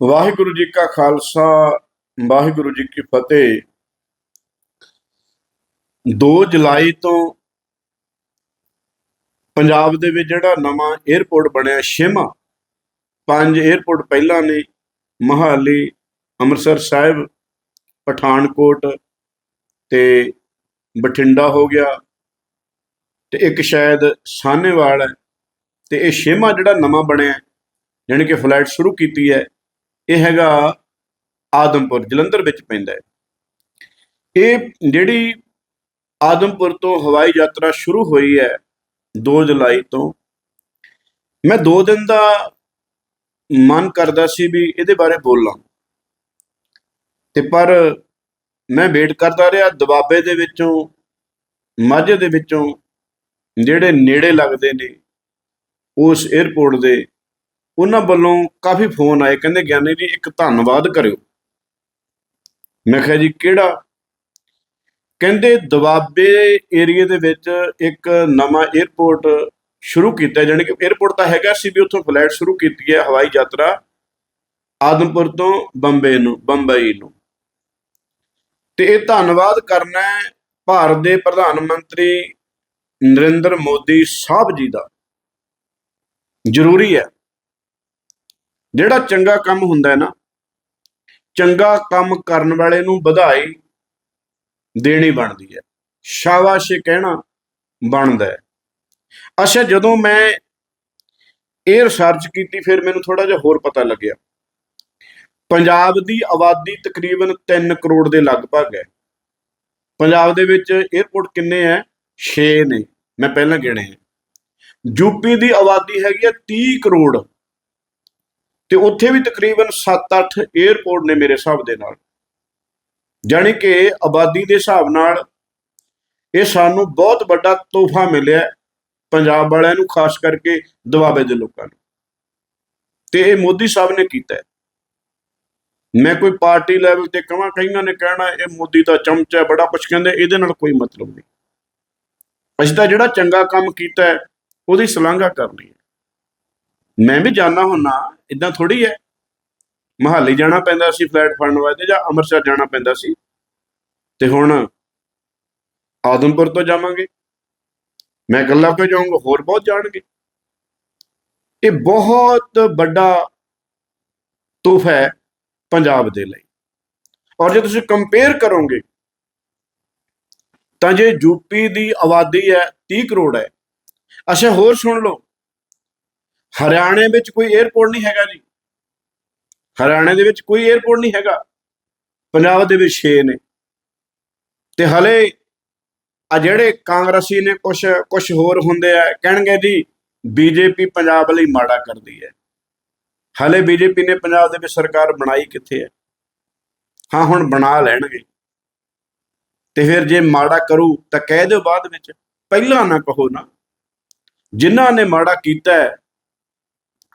ਵਾਹਿਗੁਰੂ ਜੀ ਕਾ ਖਾਲਸਾ, ਵਾਹਿਗੁਰੂ ਜੀ ਕੀ ਫਤਿਹ। 2 ਜੁਲਾਈ ਤੋਂ ਪੰਜਾਬ ਦੇ ਵਿੱਚ ਜਿਹੜਾ ਨਵਾਂ 에ਅਰਪੋਰਟ ਬਣਿਆ ਸ਼ਿਮਾ ਪੰਜ 에ਅਰਪੋਰਟ ਪਹਿਲਾਂ ਨੇ, ਮਹਾਲੀ, ਅੰਮ੍ਰਿਤਸਰ ਸਾਹਿਬ, ਪਠਾਨਕੋਟ ਤੇ ਬਠਿੰਡਾ ਹੋ ਗਿਆ ਤੇ ਇੱਕ ਸ਼ਾਇਦ ਸਾਹਨੇਵਾਲ ਹੈ ਤੇ ਇਹ ਸ਼ਿਮਾ ਜਿਹੜਾ ਨਵਾਂ ਬਣਿਆ ਯਾਨੀ ਕਿ ਫਲਾਈਟ ਸ਼ੁਰੂ ਕੀਤੀ ਹੈ ਇਹ ਹੈਗਾ ਆਦਮਪੁਰ, ਜਲੰਧਰ ਵਿੱਚ ਪੈਂਦਾ ਹੈ। ਇਹ ਜਿਹੜੀ ਆਦਮਪੁਰ ਤੋਂ ਹਵਾਈ ਯਾਤਰਾ ਸ਼ੁਰੂ ਹੋਈ ਹੈ 2 ਜੁਲਾਈ ਤੋਂ, ਮੈਂ 2 ਦਿਨ ਦਾ ਮਨ ਕਰਦਾ ਸੀ ਵੀ ਇਹਦੇ ਬਾਰੇ ਬੋਲਾਂ। ਤੇ ਪਰ ਮੈਂ ਵੇਟ ਕਰਦਾ ਰਿਹਾ ਦਬਾਬੇ ਦੇ ਵਿੱਚੋਂ, ਮਾਝੇ ਦੇ ਵਿੱਚੋਂ, ਜਿਹੜੇ ਨੇੜੇ ਲੱਗਦੇ ਨੇ, ਉਸ 에ਅਰਪੋਰਟ ਦੇ ਉਹਨਾਂ ਵੱਲੋਂ ਕਾਫੀ ਫੋਨ ਆਏ, ਕਹਿੰਦੇ ਗਿਆਨੀ ਜੀ, ਇੱਕ ਧੰਨਵਾਦ ਕਰਿਓ। ਮੈਂ ਕਿਹਾ ਜੀ, ਕਿਹੜਾ? ਕਹਿੰਦੇ ਦਵਾਬੇ ਏਰੀਏ ਦੇ ਵਿੱਚ ਇੱਕ ਨਵਾਂ 에ਅਰਪੋਰਟ ਸ਼ੁਰੂ ਕੀਤਾ, ਜਾਣੀ ਕਿ 에ਅਰਪੋਰਟ ਤਾਂ ਹੈਗਾ ਸੀ ਵੀ ਉੱਥੋਂ ਫਲਾਈਟ ਸ਼ੁਰੂ ਕੀਤੀ ਹੈ, ਹਵਾਈ ਯਾਤਰਾ ਆਦਮਪੁਰ ਤੋਂ ਬੰਬੇ ਨੂੰ, ਬੰਬਈ ਨੂੰ। ਤੇ ਇਹ ਧੰਨਵਾਦ ਕਰਨਾ ਭਾਰਤ ਦੇ ਪ੍ਰਧਾਨ ਮੰਤਰੀ ਨਰਿੰਦਰ ਮੋਦੀ ਸਾਹਿਬ ਜੀ ਦਾ। ਜ਼ਰੂਰੀ ਹੈ। ਜਿਹੜਾ ਚੰਗਾ ਕੰਮ ਹੁੰਦਾ ਹੈ ਨਾ, ਚੰਗਾ ਕੰਮ ਕਰਨ ਵਾਲੇ ਨੂੰ ਵਧਾਈ ਦੇਣੀ ਬਣਦੀ ਹੈ। ਸ਼ਾਬਾਸ਼ ਕਹਿਣਾ ਬਣਦਾ ਹੈ। ਅੱਛਾ, ਜਦੋਂ ਮੈਂ ਇਹ ਰਿਸਰਚ ਕੀਤੀ, ਫਿਰ ਮੈਨੂੰ ਥੋੜਾ ਜਿਹਾ ਹੋਰ ਪਤਾ ਲੱਗਿਆ। ਪੰਜਾਬ ਦੀ ਆਬਾਦੀ ਤਕਰੀਬਨ 3 ਕਰੋੜ ਦੇ ਲਗਭਗ ਹੈ। ਪੰਜਾਬ ਦੇ ਵਿੱਚ 에ਅਰਪੋਰਟ ਕਿੰਨੇ ਹੈ? 6 ਨੇ। ਮੈਂ ਪਹਿਲਾਂ ਗਿਣੇ ਹੈ ਯੂਪੀ ਦੀ ਆਬਾਦੀ ਹੈਗੀ ਹੈ 30 ਕਰੋੜ। ਤੇ ਉੱਥੇ ਵੀ ਤਕਰੀਬਨ 7-8 에ਅਰਪੋਰਟ ਨੇ ਮੇਰੇ ਹਿਸਾਬ ਦੇ ਨਾਲ। ਜਾਣੀ ਕਿ ਆਬਾਦੀ ਦੇ ਹਿਸਾਬ ਨਾਲ ਇਹ ਸਾਨੂੰ ਬਹੁਤ ਵੱਡਾ ਤੋਹਫਾ ਮਿਲਿਆ ਪੰਜਾਬ ਵਾਲਿਆਂ ਨੂੰ, ਖਾਸ ਕਰਕੇ ਦੁਆਬੇ ਦੇ ਲੋਕਾਂ ਨੂੰ। ਤੇ ਇਹ ਮੋਦੀ ਸਾਹਿਬ ਨੇ ਕੀਤਾ ਮੈਂ ਕੋਈ ਪਾਰਟੀ ਲੈਵਲ ਤੇ ਕਹਾਂ ਕਈਆਂ ਨੇ ਕਹਿਣਾ, ਇਹ ਮੋਦੀ ਦਾ ਚਮਚਾ ਬੜਾ ਕੁਝ ਕਹਿੰਦੇ, ਇਹਦੇ ਨਾਲ ਕੋਈ ਮਤਲਬ ਨਹੀਂ। ਅਸੀਂ ਤਾਂ ਜਿਹੜਾ ਚੰਗਾ ਕੰਮ ਕੀਤਾ ਉਹਦੀ ਸ਼ਲਾਘਾ ਕਰਨੀ ਹੈ। ਮੈਂ ਵੀ ਜਾਣਾ ਹੁੰਨਾ ਇਦਾਂ ਥੋੜੀ ਹੈ ਮਹਾਲੀ ਜਾਣਾ ਪੈਂਦਾ ਸੀ ਫਲੈਟ ਫੜਨ ਵਾਸਤੇ, ਜਾਂ ਅੰਮ੍ਰਿਤਸਰ ਜਾਣਾ ਪੈਂਦਾ ਸੀ। ਤੇ ਹੁਣ ਆਦਮਪੁਰ ਤੋਂ ਜਾਵਾਂਗੇ। ਮੈਂ ਇਕੱਲਾ ਕਿਉਂ ਜਾਊਂਗਾ? ਹੋਰ ਬਹੁਤ ਜਾਣਗੇ। ਇਹ ਬਹੁਤ ਵੱਡਾ ਤੋਹਫਾ ਹੈ ਪੰਜਾਬ ਦੇ ਲਈ। ਔਰ ਜੇ ਤੁਸੀਂ ਕੰਪੇਅਰ ਕਰੋਗੇ, ਤਾਂ ਜੇ ਯੂਪੀ ਦੀ ਆਬਾਦੀ ਹੈ 30 ਕਰੋੜ ਹੈ। ਅੱਛਾ, ਹੋਰ ਸੁਣ ਲਓ। ਹਰਿਆਣੇ ਵਿੱਚ ਕੋਈ 에ਅਰਪੋਰਟ ਨਹੀਂ ਹੈਗਾ ਜੀ। ਹਰਿਆਣੇ ਦੇ ਵਿੱਚ ਕੋਈ 에ਅਰਪੋਰਟ ਨਹੀਂ ਹੈਗਾ। ਪੰਜਾਬ ਦੇ ਵਿੱਚ 6 ਨੇ। ਤੇ ਹਲੇ ਆ ਜਿਹੜੇ ਕਾਂਗਰਸੀ ਨੇ ਕੁਝ ਕੁਝ ਹੋਰ ਹੁੰਦੇ ਆ, ਕਹਿਣਗੇ ਜੀ, ਬੀਜੇਪੀ ਪੰਜਾਬ ਲਈ ਮਾੜਾ ਕਰਦੀ ਹੈ। ਹਲੇ ਬੀਜੇਪੀ ਨੇ ਪੰਜਾਬ ਦੇ ਵਿੱਚ ਸਰਕਾਰ ਬਣਾਈ ਕਿੱਥੇ ਹੈ? ਹਾਂ, ਹੁਣ ਬਣਾ ਲੈਣਗੇ। ਤੇ ਫਿਰ ਜੇ ਮਾੜਾ ਕਰੂ ਤਾਂ ਕਹਿ ਦਿਓ ਬਾਅਦ ਵਿੱਚ। ਪਹਿਲਾਂ ਨਾ ਕਹੋ ਨਾ। ਜਿਨ੍ਹਾਂ ਨੇ ਮਾੜਾ ਕੀਤਾ ਹੈ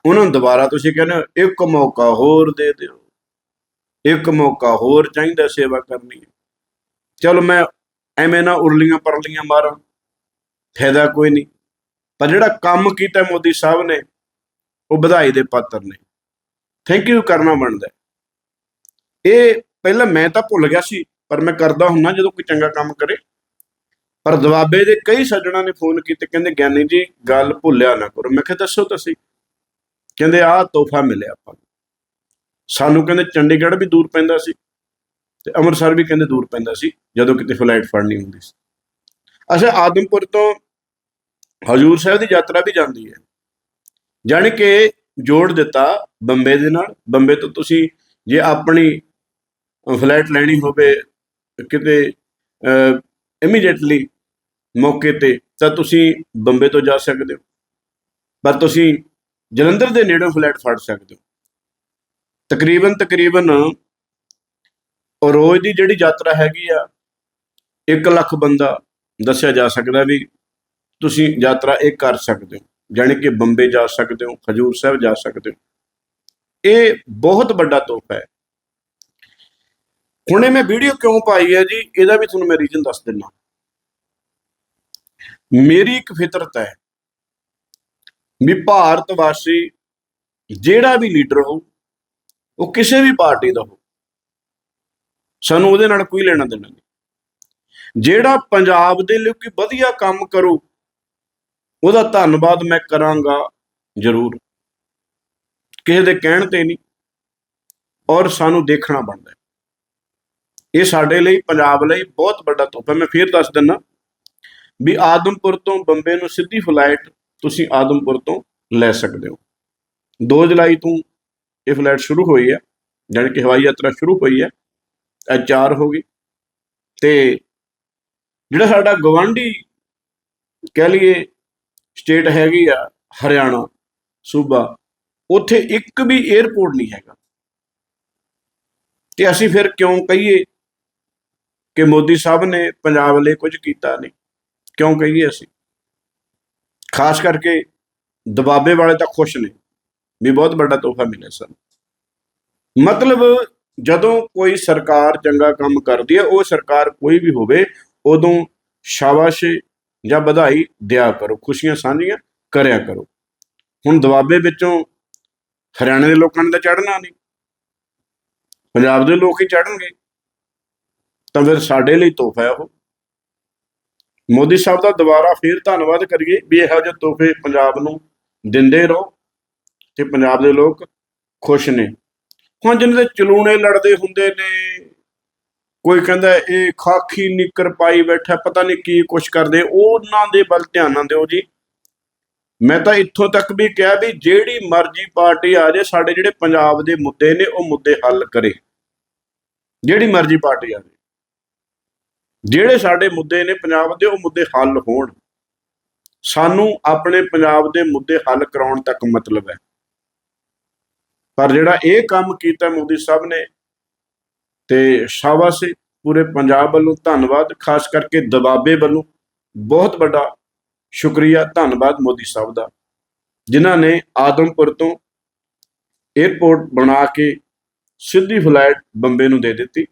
ਉਹਨਾਂ ਨੂੰ ਦੁਬਾਰਾ ਤੁਸੀਂ ਕਹਿੰਦੇ ਹੋ, ਇੱਕ ਮੌਕਾ ਹੋਰ ਦੇ ਦਿਓ। ਇੱਕ ਮੌਕਾ ਹੋਰ ਚਾਹੀਦਾ ਸੇਵਾ ਕਰਨੀ। ਹੈ ਚਲੋ ਮੈਂ ਐਵੇਂ ਨਾ ਉਰਲੀਆਂ ਪਰਲੀਆਂ ਮਾਰਾਂ ਫਾਇਦਾ ਕੋਈ ਨਹੀਂ। ਪਰ ਜਿਹੜਾ ਕੰਮ ਕੀਤਾ ਮੋਦੀ ਸਾਹਿਬ ਨੇ ਉਹ ਵਧਾਈ ਦੇ ਪਾਤਰ ਨੇ। ਥੈਂਕ ਯੂ ਕਰਨਾ ਬਣਦਾ ਇਹ ਪਹਿਲਾਂ ਮੈਂ ਤਾਂ ਭੁੱਲ ਗਿਆ ਸੀ ਪਰ ਮੈਂ ਕਰਦਾ ਹੁੰਨਾ ਜਦੋਂ ਕੋਈ ਚੰਗਾ ਕੰਮ ਕਰੇ। ਪਰ ਦਵਾਬੇ ਦੇ ਕਈ ਸੱਜਣਾ ਨੇ ਫੋਨ ਕੀਤੇ ਕਹਿੰਦੇ ਗਿਆਨੀ ਜੀ ਗੱਲ ਭੁੱਲਿਆ ਨਾ ਕਰੋ। ਮੈਂ ਕਿਹਾ ਦੱਸੋ ਤੁਸੀਂ? ਕਹਿੰਦੇ ਆਹ ਤੋਹਫਾ ਮਿਲਿਆ ਆਪਾਂ ਨੂੰ। ਸਾਨੂੰ ਕਹਿੰਦੇ ਚੰਡੀਗੜ੍ਹ ਵੀ ਦੂਰ ਪੈਂਦਾ ਸੀ ਤੇ ਅੰਮ੍ਰਿਤਸਰ ਵੀ ਕਹਿੰਦੇ ਦੂਰ ਪੈਂਦਾ ਸੀ, ਜਦੋਂ ਕਿਤੇ ਫਲਾਈਟ ਫੜਨੀ ਹੁੰਦੀ ਸੀ। ਅੱਛਾ, ਆਦਮਪੁਰ ਤੋਂ ਹਜੂਰ ਸਾਹਿਬ ਦੀ ਯਾਤਰਾ ਵੀ ਜਾਂਦੀ ਹੈ। ਜਾਣੀ ਕਿ ਜੋੜ ਦਿੱਤਾ ਬੰਬੇ ਦੇ ਨਾਲ। ਬੰਬੇ ਤੋਂ ਤੁਸੀਂ ਜੇ ਆਪਣੀ ਫਲਾਈਟ ਲੈਣੀ ਹੋਵੇ ਕਿਤੇ ਇਮੀਡੀਏਟਲੀ ਮੌਕੇ ਤੇ, ਤਾਂ ਤੁਸੀਂ ਬੰਬੇ ਤੋਂ ਜਾ ਸਕਦੇ ਹੋ। ਪਰ ਤੁਸੀਂ ਜਲੰਧਰ ਦੇ ਨੇੜੇ ਫਲੈਟ ਫੜ ਸਕਦੇ ਹੋ। ਤਕਰੀਬਨ ਤਕਰੀਬਨ ਰੋਜ਼ ਦੀ ਜਿਹੜੀ ਯਾਤਰਾ ਹੈਗੀ ਆ 1 ਲੱਖ ਬੰਦਾ ਦੱਸਿਆ ਜਾ ਸਕਦਾ ਵੀ ਤੁਸੀਂ ਯਾਤਰਾ ਇਹ ਕਰ ਸਕਦੇ ਹੋ, ਜਾਣੀ ਕਿ ਬੰਬੇ ਜਾ ਸਕਦੇ ਹੋ, ਖਜ਼ੂਰ ਸਾਹਿਬ ਜਾ ਸਕਦੇ ਹੋ। ਇਹ ਬਹੁਤ ਵੱਡਾ ਤੋਹਫਾ ਹੈ। ਹੁਣੇ ਮੈਂ ਵੀਡੀਓ ਕਿਉਂ ਪਾਈ ਹੈ ਜੀ, ਇਹਦਾ ਵੀ ਤੁਹਾਨੂੰ ਮੈਂ ਰੀਜ਼ਨ ਦੱਸ ਦਿੰਦਾ। ਮੇਰੀ ਇੱਕ ਫਿਤਰਤ ਹੈ ਵੀ ਭਾਰਤ ਵਾਸੀ ਜਿਹੜਾ ਵੀ ਲੀਡਰ ਹੋ ਉਹ ਕਿਸੇ ਵੀ ਪਾਰਟੀ ਦਾ ਹੋ ਸਾਨੂੰ ਉਹਦੇ ਨਾਲ ਕੋਈ ਲੈਣਾ ਦੇਣਾ ਨਹੀਂ। ਜਿਹੜਾ ਪੰਜਾਬ ਦੇ ਲਈ ਕੋਈ ਵਧੀਆ ਕੰਮ ਕਰੂ, ਉਹਦਾ ਧੰਨਵਾਦ ਮੈਂ ਕਰਾਂਗਾ ਜ਼ਰੂਰ। ਕਿਸੇ ਦੇ ਕਹਿਣ ਤੇ ਨਹੀਂ, ਔਰ ਸਾਨੂੰ ਦੇਖਣਾ ਬਣਦਾ ਇਹ ਸਾਡੇ ਲਈ, ਪੰਜਾਬ ਲਈ ਬਹੁਤ ਵੱਡਾ ਤੋਹਫਾ ਮੈਂ ਫੇਰ ਦੱਸ ਦਿੰਦਾ ਵੀ ਆਦਮਪੁਰ ਤੋਂ ਬੰਬੇ ਨੂੰ ਸਿੱਧੀ ਫਲਾਈਟ ਤੁਸੀਂ ਆਦਮਪੁਰ ਤੋਂ ਲੈ ਸਕਦੇ ਹੋ। 2 ਜੁਲਾਈ ਤੋਂ ਇਹ ਫਲਾਈਟ ਸ਼ੁਰੂ ਹੋਈ ਹੈ, ਜਾਣੀ ਕਿ ਹਵਾਈ ਯਾਤਰਾ ਸ਼ੁਰੂ ਹੋਈ ਹੈ ਅੱਜ 4 ਹੋ ਗਈ। ਤੇ ਜਿਹੜਾ ਸਾਡਾ ਗਵਾਂਢੀ ਕਹਿ ਲਈਏ ਸਟੇਟ ਹੈਗੀ ਆ, ਹਰਿਆਣਾ, ਸੂਬਾ, ਉੱਥੇ ਇੱਕ ਵੀ 에ਅਰਪੋਰਟ ਨਹੀਂ ਹੈਗਾ। ਤੇ ਅਸੀਂ ਫਿਰ ਕਿਉਂ ਕਹੀਏ ਕਿ ਮੋਦੀ ਸਾਹਿਬ ਨੇ ਪੰਜਾਬ ਲਈ ਕੁਝ ਕੀਤਾ ਨਹੀਂ? ਕਿਉਂ ਕਹੀਏ ਅਸੀਂ? ਖਾਸ ਕਰਕੇ ਦਬਾਬੇ ਵਾਲੇ ਤਾਂ ਖੁਸ਼ ਨੇ। ਵੀ ਬਹੁਤ ਵੱਡਾ ਤੋਹਫਾ ਮਿਲਿਆ ਸਾਨੂੰ। ਮਤਲਬ ਜਦੋਂ ਕੋਈ ਸਰਕਾਰ ਚੰਗਾ ਕੰਮ ਕਰਦੀ ਹੈ, ਉਹ ਸਰਕਾਰ ਕੋਈ ਵੀ ਹੋਵੇ, ਉਦੋਂ ਸ਼ਾਬਾਸ਼ ਜਾਂ ਵਧਾਈ ਦਿਆ ਕਰੋ। ਖੁਸ਼ੀਆਂ ਸਾਂਝੀਆਂ ਕਰਿਆ ਕਰੋ। ਹੁਣ ਦਬਾਬੇ ਵਿੱਚੋਂ ਹਰਿਆਣੇ ਦੇ ਲੋਕਾਂ ਨੇ ਤਾਂ ਚੜ੍ਹਨਾ ਨਹੀਂ। ਪੰਜਾਬ ਦੇ ਲੋਕ ਹੀ ਚੜ੍ਹਨਗੇ। ਤਾਂ ਫਿਰ ਸਾਡੇ ਲਈ ਤੋਹਫਾ ਹੈ ਉਹ। ਮੋਦੀ ਸਾਹਿਬ ਦਾ ਦੁਬਾਰਾ ਫੇਰ ਧੰਨਵਾਦ ਕਰੀਏ ਵੀ ਇਹੋ ਜਿਹੇ ਤੋਹਫੇ ਪੰਜਾਬ ਨੂੰ ਦਿੰਦੇ ਰਹੋ ਤੇ ਪੰਜਾਬ ਦੇ ਲੋਕ ਖੁਸ਼ ਨੇ। ਹੁਣ ਜਿਹਨਾਂ ਦੇ ਚਲੂਣੇ ਲੜਦੇ ਹੁੰਦੇ ਨੇ, ਕੋਈ ਕਹਿੰਦਾ ਇਹ ਖਾਕੀ ਨਿੱਕਰ ਪਾਈ ਬੈਠਾ, ਪਤਾ ਨਹੀਂ ਕੀ ਕੁਛ ਕਰਦੇ, ਉਹਨਾਂ ਦੇ ਵੱਲ ਧਿਆਨ ਨਾ ਦਿਓ ਜੀ। ਮੈਂ ਤਾਂ ਇੱਥੋਂ ਤੱਕ ਵੀ ਕਿਹਾ ਵੀ ਜਿਹੜੀ ਮਰਜ਼ੀ ਪਾਰਟੀ ਆ ਜਾਏ, ਸਾਡੇ ਜਿਹੜੇ ਪੰਜਾਬ ਦੇ ਮੁੱਦੇ ਨੇ, ਉਹ ਮੁੱਦੇ ਹੱਲ ਕਰੇ। ਜਿਹੜੀ ਮਰਜ਼ੀ ਪਾਰਟੀ ਆ ਜਾਏ। ਜਿਹੜੇ ਸਾਡੇ ਮੁੱਦੇ ਨੇ ਪੰਜਾਬ ਦੇ ਉਹ ਮੁੱਦੇ ਹੱਲ ਹੋਣ। ਸਾਨੂੰ ਆਪਣੇ ਪੰਜਾਬ ਦੇ ਮੁੱਦੇ ਹੱਲ ਕਰਾਉਣ ਤੱਕ ਮਤਲਬ ਹੈ। ਪਰ ਜਿਹੜਾ ਇਹ ਕੰਮ ਕੀਤਾ ਮੋਦੀ ਸਾਹਿਬ ਨੇ ਤੇ ਸ਼ਾਬਾਸ਼ ਏ, ਪੂਰੇ ਪੰਜਾਬ ਵੱਲੋਂ ਧੰਨਵਾਦ ਖਾਸ ਕਰਕੇ ਦਬਾਬੇ ਵੱਲੋਂ ਬਹੁਤ ਵੱਡਾ ਸ਼ੁਕਰੀਆ ਧੰਨਵਾਦ ਮੋਦੀ ਸਾਹਿਬ ਦਾ ਜਿਨ੍ਹਾਂ ਨੇ ਆਦਮਪੁਰ ਤੋਂ 에ਅਰਪੋਰਟ ਬਣਾ ਕੇ ਸਿੱਧੀ ਫਲਾਈਟ ਬੰਬੇ ਨੂੰ ਦੇ ਦਿੱਤੀ।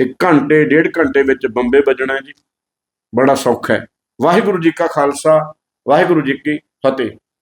ਤੇ ਘੰਟੇ, ਡੇਢ ਘੰਟੇ ਵਿੱਚ ਬੰਬੇ ਵੱਜਣਾ ਜੀ। ਬੜਾ ਸੌਖਾ ਹੈ। ਵਾਹਿਗੁਰੂ ਜੀ ਕਾ ਖਾਲਸਾ, ਵਾਹਿਗੁਰੂ ਜੀ ਕੀ ਫਤਿਹ।